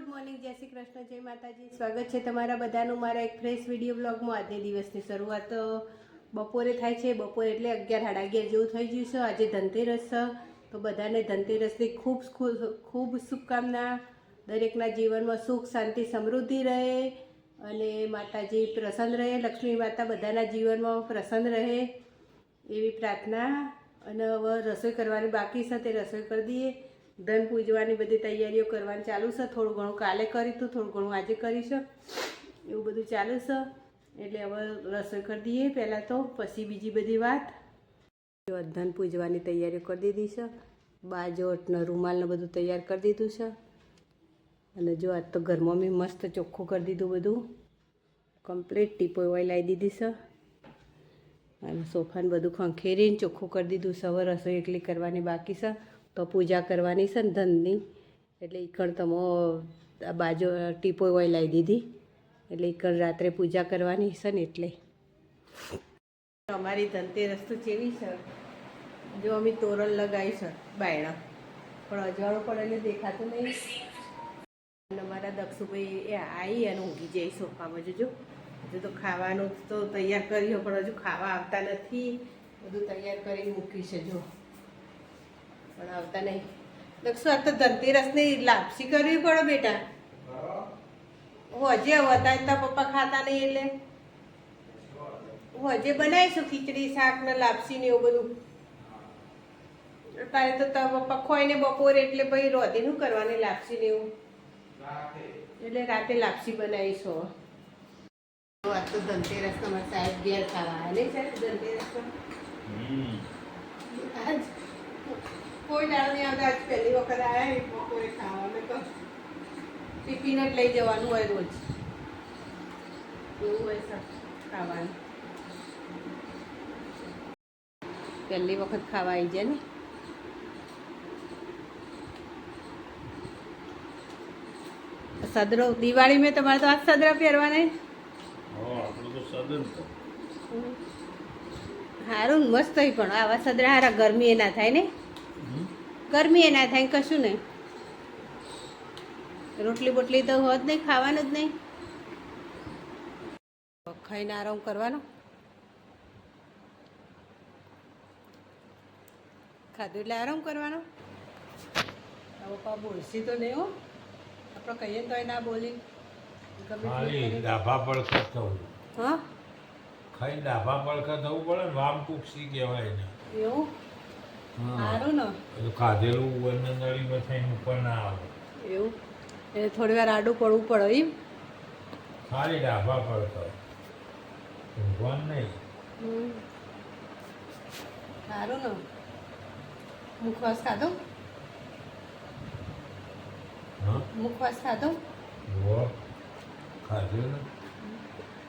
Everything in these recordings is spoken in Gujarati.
ગુડ મોર્નિંગ, જય શ્રી કૃષ્ણ, જય માતાજી. સ્વાગત છે તમારા બધાનું મારા એક ફ્રેશ વીડિયો બ્લોગમાં આજને દિવસની શરૂઆત બપોરે થાય છે, બપોરે એટલે અગિયાર, સાડા અગિયાર જેવું થઈ ગયું છે. આજે ધનતેરસ છે, તો બધાને ધનતેરસની ખૂબ ખૂબ શુભકામના. દરેકના જીવનમાં સુખ, શાંતિ, સમૃદ્ધિ રહે અને માતાજી પ્રસન્ન રહે, લક્ષ્મી માતા બધાના જીવનમાં પ્રસન્ન રહે એવી પ્રાર્થના. અને હવે રસોઈ કરવાની બાકી છે, તે રસોઈ કરી દઈએ. ધન પૂજવાની બધી તૈયારીઓ કરવાની ચાલુ છે. થોડું ઘણું કાલે કરી હતું થોડું ઘણું આજે કરીશું એવું બધું ચાલુ છે. એટલે હવે રસોઈ કરી દઈએ પહેલાં તો, પછી બીજી બધી વાત. ધન પૂજવાની તૈયારીઓ કરી દીધી છે. બાજોટ રૂમાલને બધું તૈયાર કરી દીધું છે. અને જો આજ તો ઘરમાં મેં મસ્ત ચોખ્ખું કરી દીધું બધું. કમ્પ્લીટ ટીપો ઓઇલ લાવી દીધી છે. અને સોફાને બધું ખંખેરીને ચોખ્ખું કરી દીધું હવે રસોઈ એકલી કરવાની બાકી છે. તો પૂજા કરવાની છે ને ધનની. એટલે ઈકણ તમો બાજુ ટીપો હોય લાવી દીધી. એટલે ઈકણ રાત્રે પૂજા કરવાની છે ને એટલે. અમારી ધનતેરસ તો ચેવી છે. જો અમે તોરણ લગાવી છે બાયણા. પણ અજવાળું પણ એટલે દેખાતું નહીં. અમારા દક્ષુભાઈ એ આવી અને ઊંઘી જાય સોફામાં. જોજો હજુ તો ખાવાનું તો તૈયાર કર્યો, પણ હજુ ખાવા આવતા નથી. બધું તૈયાર કરીને મૂક્યું છે, જો. પણ આવતા નહીં. દક્ષુ આ તો ધનતેરસની લાપસી કરવી પડે બેટા. હું હજે હતા તારા પપ્પા ખાતા નહીં એટલે. હું હજે બનાવીશું ખીચડી શાક ને લાપસી ને એવું બધું. તારે તો તારા પપ્પા ખોઈને બપોરે એટલે પછી રોધી શું કરવાની લાપસી ને એવું. એટલે રાતે લાપસી બનાવીશું આજ તો ધનતેરસ તમારા સાહેબ ઘેર ખાવા. આવ્યા નહીં સાહેબ ધનતેરસ આજ કોઈ ડાળ નહીં આવતા. આજ પહેલી વખત આવ્યા એક બપોરે ખાવા. મેં તો ટિફિન જ લઈ જવાનું હોય રોજ. એવું હોય ખાવાનું. પહેલી વખત ખાવા આવી જાય ને? સદરો દિવાળી મેં તમારે તો આ સદરા પહેરવાના સારું મસ્ત હોય પણ. આવા સદરા હારા ગરમી એ ના થાય ને? ગરમી એ ના થાય કશું નહીં. રોટલી બોટલી તો હોત નહીં ખાવાનું જ નહીં. ખાઈને આરામ કરવાનો. ખાધું એટલે આરામ કરવાનો. પપ્પા બોલશી તો નહીં હો. આપણે કહીએ તો ના બોલી. ડાભા પડખા થવું. હા? ખાઈ ડાભા પડખા થવું પડે વામ કુક્ષી કહેવાય ને એવું? સારું ને. ખાધેલું થઈને ઉપર ના આવે. એવું? એટલે થોડી વાર આડું પડવું પડે એમ? ખાલી ડાભા પડખા ઊંઘવાનું નહીં. સારું ને. મુખવાસ ખાધો? મુખવાસ ખાધો?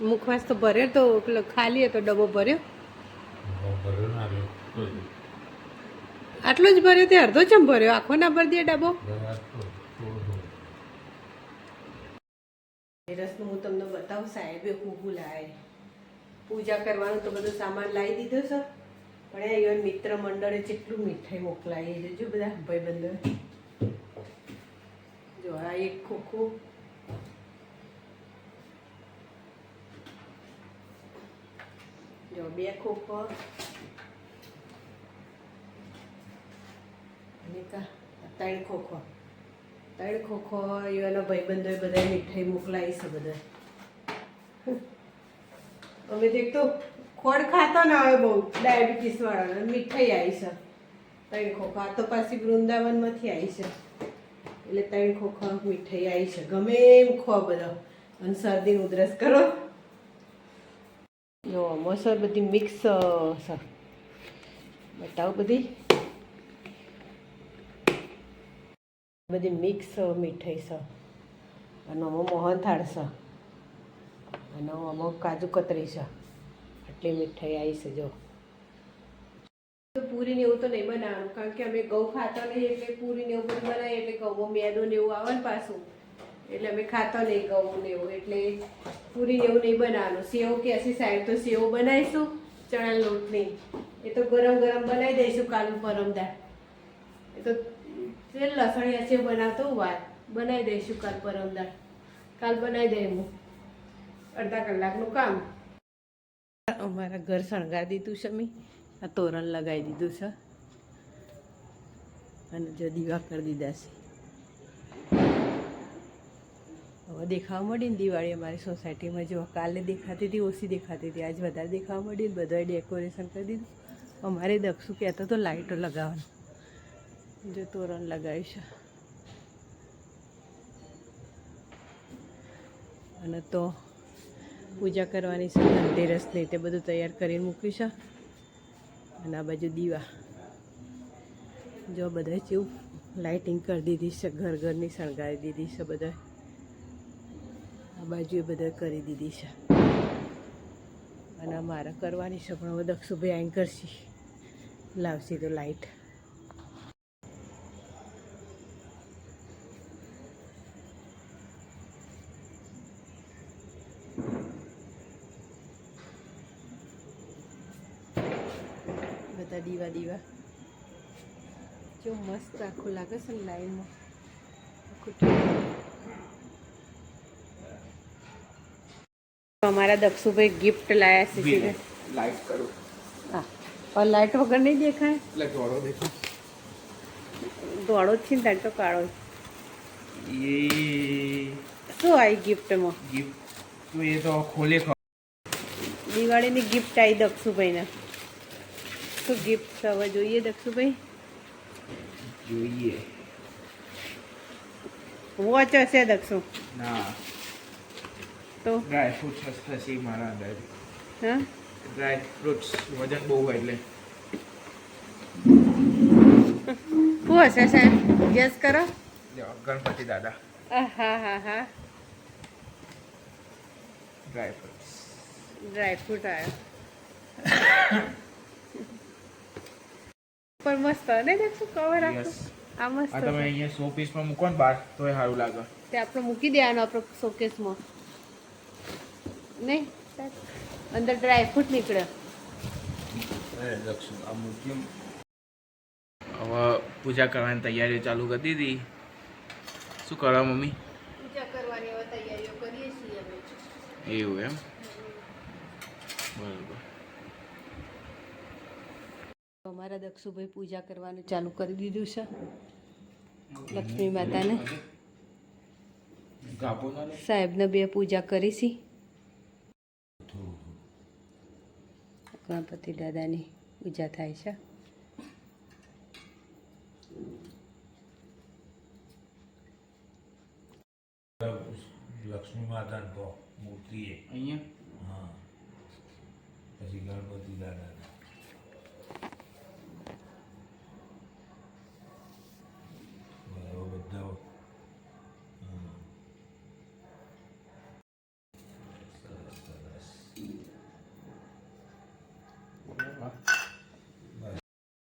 મુખવાસ તો ભર્યો તો પેલો ખાલી હતો ડબ્બો ભર્યો ના રહ્યો આટલો જ ભર્યો તે અડધો ચમ ભર્યો? આખો ના ભરી દે થોડું રસનું હું તમને બતાવું, સાહેબે હું લાય પૂજા કરવાનું તો બધું સામાન લાવી દીધો છે. પણ ઈવન મિત્ર મંડળે જેટલું મીઠાઈ મોકલાવી એ જો બધા ભાઈબંધો જો આ એક ખોખું. જો બે ખોખો અને એક આ ત્રણ ખોખો ત્રણ ખોખો ભાઈબંધો બધા મીઠાઈ મોકલાવી છે બધા. અમે તો એક તો ખોડ ખાતો ને હવે બહુ ડાયાબિટીસ વાળાને. મીઠાઈ આવી છે. ખોખો આ તો પાછી વૃંદાવનમાંથી આવી છે. એટલે ત્રણ ખોખો મીઠાઈ આવી છે. ગમે એમ ખો બધો. અને શરદી ઉધરસ કરો. જો મસર બધી મિક્સ છે. બતાવો બધી. બધી મિક્સ મીઠાઈ છે. અને આમાં મોહનથાળ છે. અને આમાં કાજુ કતરી છે. આટલી મીઠાઈ આવી છે જો. પૂરી ને એવું તો નહીં બનાવવાનું, કારણ કે અમે ઘઉં ખાતા નહીં એટલે પૂરી ને એવું બધું બનાવીએ એટલે ઘઉં મેદો ને એવું આવે ને પાછું. એટલે અમે ખાતા નહીં ઘઉં ને એવું, એટલે પૂરી ને એવું નહીં બનાવવાનું. સેવ કે હશે સાઈડ તો સેવ બનાવીશું ચણા લોટની એ તો ગરમ ગરમ બનાવી દઈશું કાલુ પરમદાર એ તો તે લસણિયા છે બનાવતો વાત બનાવી દઈશું કાલ પરમદાર કાલ બનાવી દઈ હું. અડધા કલાકનું કામ. અમારા ઘર શણગાર દીધું છે મેં. આ તોરણ લગાવી દીધું છે. અને જો દીવા કરી દીધા છે. હવે દેખાવા મળી ને દિવાળી અમારી સોસાયટીમાં જો કાલે દેખાતી હતી, ઓછી દેખાતી હતી. આજ વધારે દેખાવા મળી ને બધાએ ડેકોરેશન કરી દીધું. અમારે દક્ષુ કહેતો તો લાઇટો લગાવવાનું. જો તોરણ લગાવ્યું છે. અને તો પૂજા કરવાની છે, ધનતેરસની તે બધું તૈયાર કરીને મૂક્યું છે. અને આ બાજુ દીવા. જો બધા જેવું લાઇટિંગ કરી દીધી છે, ઘર ઘરની શણગારી દીધી છે બધા આ બાજુ એ બધા કરી દીધી છે. અને મારે કરવાની છે, પણ હવે દક્ષુભાઈ આઈન કરશે લાવશે તો લાઇટ બધા દીવા દીવા જો મસ્ત આખું લાગે છે ને લાઈનમાં અમારા દક્ષુભાઈ ગિફ્ટ લાયા છે સીધે. લાઈટ કરો. હા. પણ લાઈટ વગર નહીં દેખાય? એટલે થોડો દેખાય. ધોળો જ છે ને તો કાળો એ શું આવી ગિફ્ટમાં ગિફ્ટ તો એ તો ખોલે દિવાળીની ગિફ્ટ આવી દક્ષુભાઈને. શું ગિફ્ટ હવે જોઈએ દક્ષુભાઈ. જોઈએ. વોચ હશે દક્ષુ. ના. તો? ડ્રાય ફ્રૂટ્સ સસ્તા મારા અંદર હા? ડ્રાય ફ્રૂટ્સ વજન બહુ હોય એટલે. શું હશે સાહેબ ગેસ કરો. ગણપતિ દાદા. હા હા હા. ડ્રાય ફ્રૂટ્સ ડ્રાય ફ્રૂટ આવ્યો. પણ મસ્ત નહીં દક્ષુ કવર આખું? આ મસ્ત આ તમે અહીંયા સો પીસમાં મૂકો ને બહાર એ સારું લાગે. તે આપણે મૂકી દેવાનો આપણો શોકેસમાં નહીં? અંદર ડ્રાય ફ્રૂટ નીકળે. આ મૂક્યું હવે પૂજા કરવાની તૈયારીઓ ચાલુ કરી દીધી. શું કરવા મમ્મી? પૂજા કરવાની હવે તૈયારીઓ કરીએ છીએ અમે. એવું એમ? બરાબર. અમારા દક્ષુભાઈ પૂજા કરવાનું ચાલુ કરી દીધું છે. લક્ષ્મી માતાને. સાહેબને બે પૂજા કરીશી. ગણપતિ દાદાની પૂજા થાય છે. લક્ષ્મી માતા મૂર્તિ અહીંયા? હા. પછી ગણપતિ દાદાને. બરાબર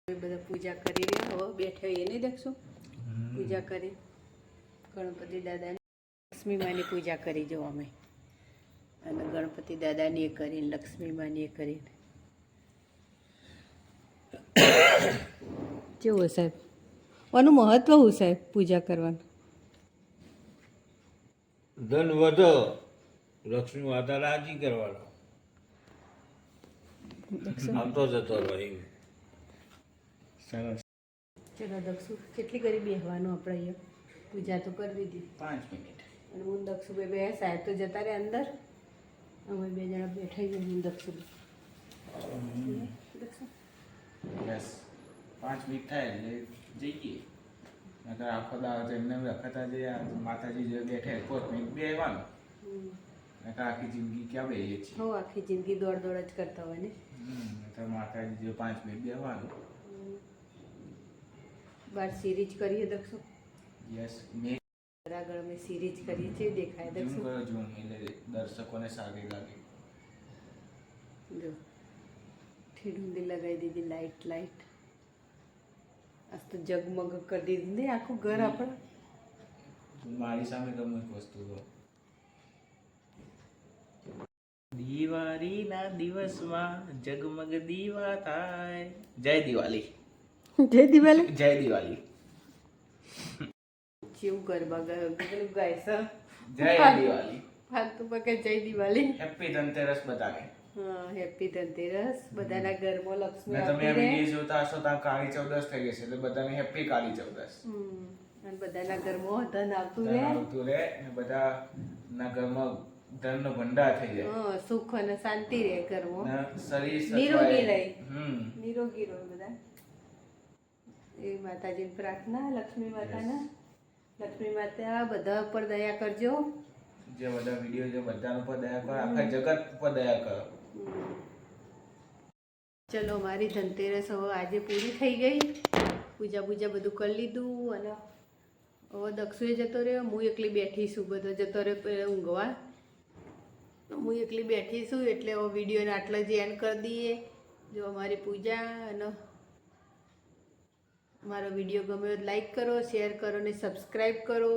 બધા પૂજા કરી રહ્યા હો બેઠા એ નહીં દેખશું? પૂજા કરી. ગણપતિ દાદાની લક્ષ્મી માની પૂજા કરી જો અમે. અને ગણપતિ દાદાની એ કરીને લક્ષ્મી માની એ કરીને. કેવું સાહેબ? આનું મહત્વ શું સાહેબ પૂજા કરવાનું? ધન વધો લક્ષ્મી માતા રાજી કરવાનો. આવતો જતો રહે સરસ. ચલો દક્ષુ કેટલી કરી બેહવાનું આપણે અહીંયા? પૂજા તો કરી દીધી. પાંચ મિનિટ. અને હું દક્ષુભાઈ બે સાહેબ તો જતા રહે અંદર. અમે બે જણા બેઠા ગયા હું દક્ષુભાઈ દક્ષુ? બસ. પાંચ મિનિટ થાય એટલે જઈએ. નકર આખો દાવ એમને વખત જે માતાજી જે બેઠે બેસવાનું હમ. નકર આખી જિંદગી ક્યાં બેહીએ છીએ? હો આખી જિંદગી દોડ દોડ જ કરતા હોય ને. નકર માતાજી જે પાંચ મિનિટ બેસવાનું બાર સિરીજ કરીએ દક્ષો યસ મેં આગળ મે સિરીજ કરીએ છીએ દેખાય દક્ષો કરો ઝૂમ એટલે દર્શકોને સારી લાગે. જો ઠીડુંડી લગાવી દીધી લાઈટ લાઈટ. આજ તો જગમગ કરી દીધું ને આખું ઘર આપણે. મારી સામે એક વસ્તુ તો દિવાળીના દિવસમાં જગમગ દીવા થાય. જય દિવાળી. જય દિવાળી. જય દિવાળી. જેવું ગરબા ગાય સર જય દિવાળી. ફાલતુ પકે જય દિવાળી. હેપી ધનતેરસ બધાને. હેપી ધનતેરસ. બધાના ઘરમાં લક્ષ્મી તમે વીડિયો જોતા હશો ત્યાં કાળી ચૌદસ થઈ ગઈ છે એટલે બધાને હેપી કાળી ચૌદસ. અને બધાના ઘરમાં ધન આવતું રહે. આવતું રહે ને બધા ના ઘરમાં ધનનો ભંડાર થઈ જાય. હા, સુખ અને શાંતિ રહે ઘરમાં. શરીર નિરોગી. રહે. હમ. નિરોગી રહો બધા. એ માતાજીની પ્રાર્થના લક્ષ્મી માતાના. લક્ષ્મી માતા બધા ઉપર દયા કરજો. જે બધા વીડિયો જે બધા ઉપર દયા કરો આખા જગત ઉપર દયા કરો. ચલો, મારી ધનતેરસ હવે આજે પૂરી થઈ ગઈ. પૂજા પૂજા બધું કરી લીધું અને હવે દક્ષુએ જતો રહ્યો. હું એકલી બેઠી છું, બધો જતો રહ્યો પહેલાં ઊંઘવા. હું એકલી બેઠી છું એટલે હવે વિડીયોને આટલા જ એન્ડ કરી દઈએ. જો અમારી પૂજા અને મારો વીડિયો ગમ્યો લાઈક કરો શેર કરો ને સબસ્ક્રાઈબ કરો.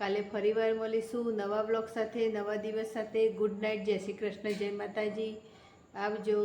કાલે ફરીવાર મળીશું નવા બ્લોગ સાથે, નવા દિવસ સાથે. ગુડ નાઇટ જય શ્રી કૃષ્ણ, જય માતાજી. આવજો.